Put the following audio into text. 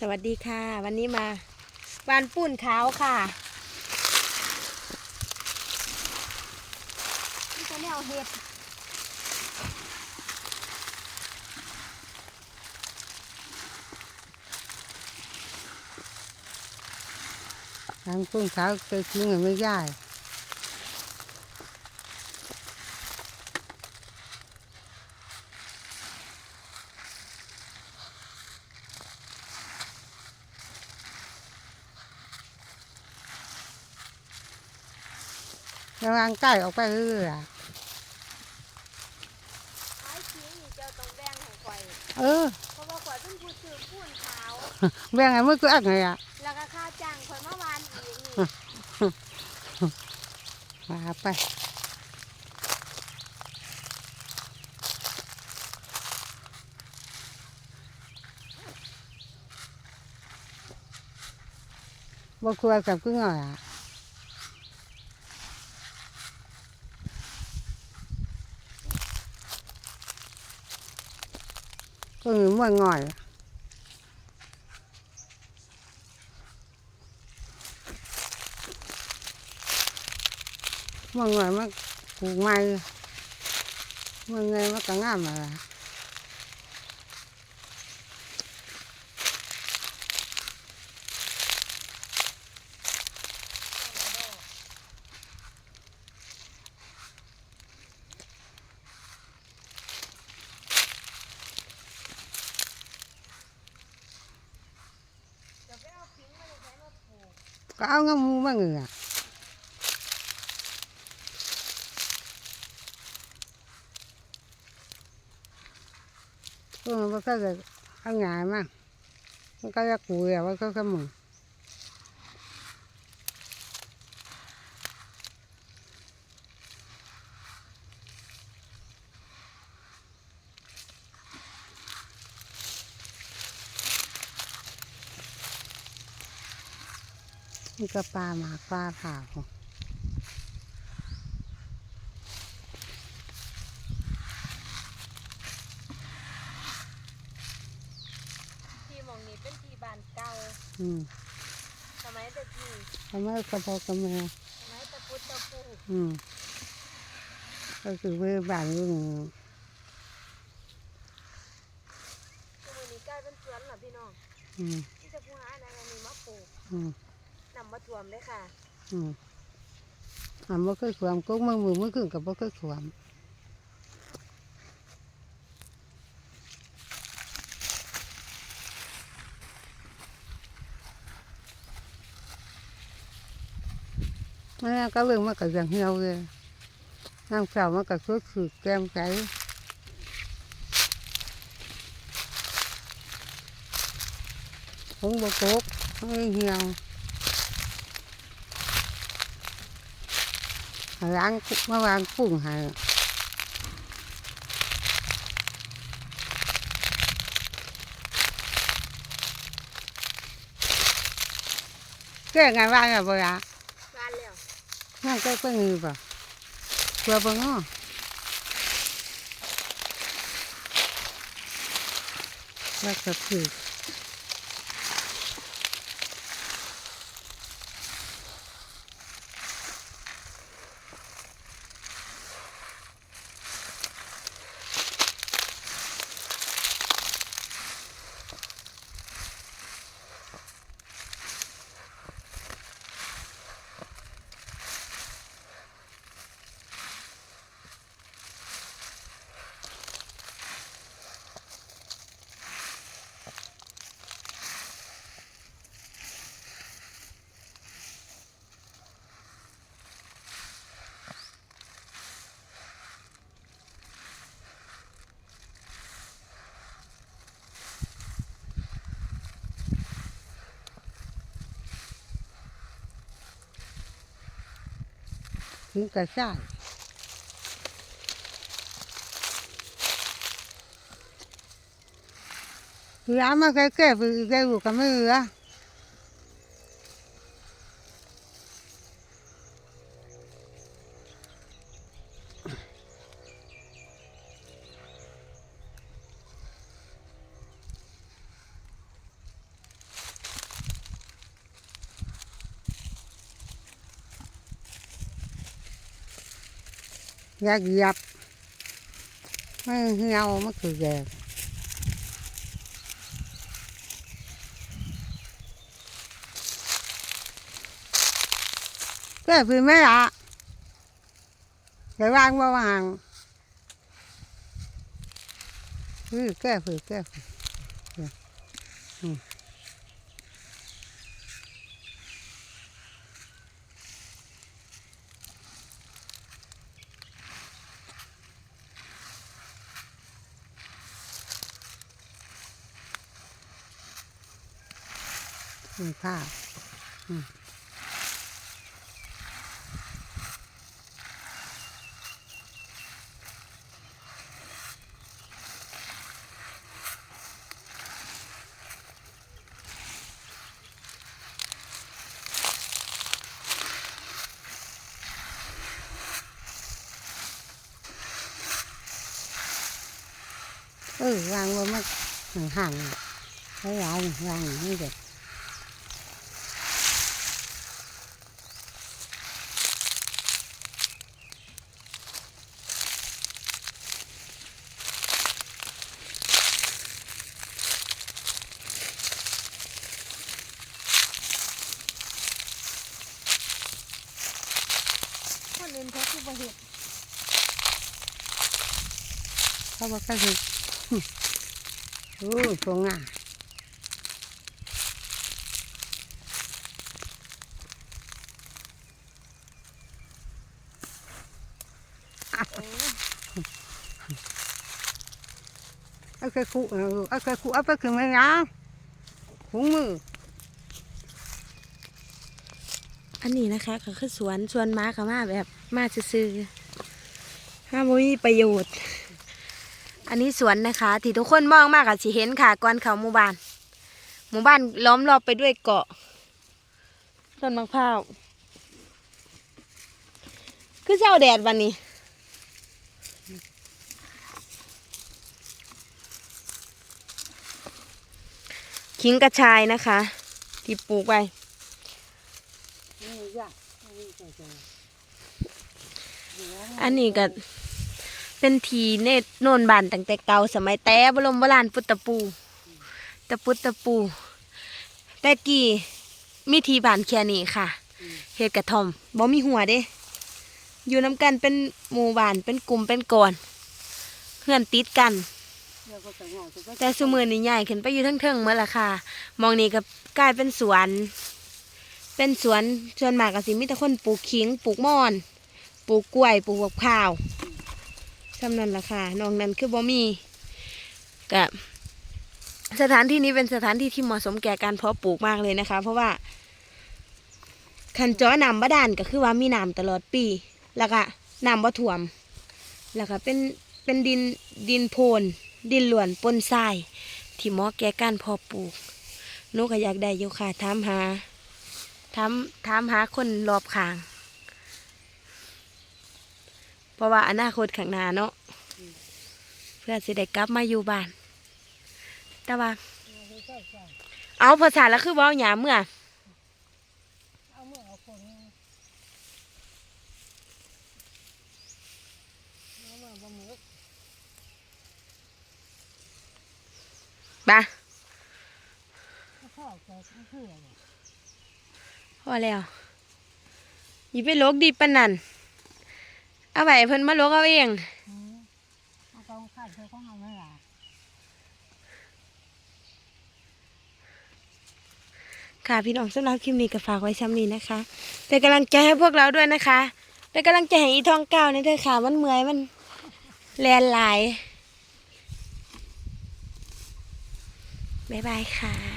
สวัสดีค่ะ วันนี้มาบ้านปุ่นขาวค่ะนี่จะแนวเห็ดทางปุ้งขาวเคยกินกันไม่ได้ ระวังใกล้ออกไปเรื่อยๆอะไม้ชี้นี่เจ้าต้องแบ่งให้ข่อยเออเพราะว่าข่อยเพิ่งพูดซื้อปุ่นขาว แบ่งไงมือก็อักไงอะแล้วก็ค่าจ้างข่อยเมื่อวานอีกนี่มาไปบ่ควรกับกุ้งหน่อยอะ ก็หนึ่งมันง่อยมันง่อยมันปลูกไม้มันไงมันก็งามอะไร เดี๋ยวไปเอาพิงมาเลยใช้มาป ลูกก็เอางามูมาเหงือพวกมันก็จะเอาง่ายมากมั นก็จะกุยอะว่าก็ขมึงมันก็ปลาหมากปลาผ่าของที่หมองนี้เป็นที่บ้านเก่าอืมสมัยแต่ที่ทำไมกระเพาะกระแมวสมัยตะพุดตะปูอืมก็คือเวบ้านลุงที่มือนี้กลายเป็นสวนเหรอพี่น้องอืมที่จะผู้หาอะไรอันนี้มาปลูกอืม นำมาถ่วมเลยค่ะอืมอ่าบ่เคยขวามกุ๊กมือมือมือขึ้นกับบ่เคยขวามแม่ก็เรื่องมันก็อย่างเหี่ยวเลยน้ำเปล่ามันก็คือคือแก้มไก่ผงบกกไม่เหี่ยว ล้างมาวางกุ้งให้แก่ไงว่างอะบ่ละบ้านแล้วนั่งก็ก็งีบ่กลัวบ่ง้อแล้วก็คือถึง กระซ่ายร้านมาแก่แก่ไปแก่อยู่กับมืออะ อยาเหยียบมันเหี่ยวมันคือแก่แก่คือไม่ละแต่วางบ่วางคือแก่คือแก่คือ มมีข้าวอืมเออวางไว้มันห่างๆหลายๆวางอย่างนี้เด็ด คนอื่นเขาคือ บ่เห็นเขาบอกก็คือโอ้ยพวงอะเอาเคยคู่เอาเอาเคยคู่เอาไปคือไม่ยังหูมืออันนี้นะคะก็คือสวนสวนม้ากับมาแบบ มาซื้อห้าบ่มีประโยชน์ อันนี้สวนนะคะ ที่ทุกคนมองมากอะสิเห็นค่ะก่อนเขาหมู่บ้าน หมู่บ้านล้อมรอบไปด้วยเกาะต้นมะพร้าวคือเช้าแดดวันนี้ขิงกระชายนะคะ ที่ปลูกไว้ อันนี้ก็เป็นทีเนตโนนบานตั้งแต่เก่าสมัยแต่บรมโบราณพุทธปูตะพุทธปู แต่กี่มีทีบานแค่นี้ค่ะเฮ็ดกระทอมบ่มีหัวเด้ อยู่น้ำกันเป็นหมู่บ้านเป็นกลุ่มเป็นก่อนเพื่อนติดกัน แต่สมือนี่ใหญ่ขึ้นไปอยู่ทั้งเทิงๆเมื่อละค่ะ มองนี่ก็กลายเป็นสวน เป็นสวนส่วนมากก็สิมีแต่คนปลูกขิงปลูกมอน ปลูกกล้วยปลูกบักพร้าวสำนั้นล่ะค่ะนอกนั้นคือบ่มีกับสถานที่นี้เป็นสถานที่ที่เหมาะสมแก่การเพาะปลูกมากเลยนะคะ เพราะว่าคันเจอนำบาดาลก็คือว่ามีน้ำตลอดปี แล้วก็น้ำบ่ท่วม แล้วก็เป็นเป็นดินดินโพน ดินหลวนปนทราย ที่เหมาะแก่การเพาะปลูกนูก็อยากได้อยู่ค่ะถามหาถามถามหาคนรอบข้าง เพราะว่าอนาคตข้างหน้าเนาะเพื่อสิได้กลับมาอยู่บ้าน แต่ว่า เอาภาษาแล้วคือเว่าหยามเมื่อเอามือเอาคนเอามือบ่มือปะพ่อแกก็คืออะไรพอแล้วอย่าไปลกดีปานนัน เอาไว้ให้เพิ่นมาลกเอาเองเอากองขาดเธอของเอาไม่หล่ะค่ะพี่น้องสำหรับคลิปนี้ก็ฝากไว้ซ้ำนี้นะคะเป็นกำลังใจให้พวกเราด้วยนะคะเป็นกำลังใจให้อีทองเก้านี่ด้วยค่ะมันเมื่อยมันแลนหลายบ๊ายบายค่ะ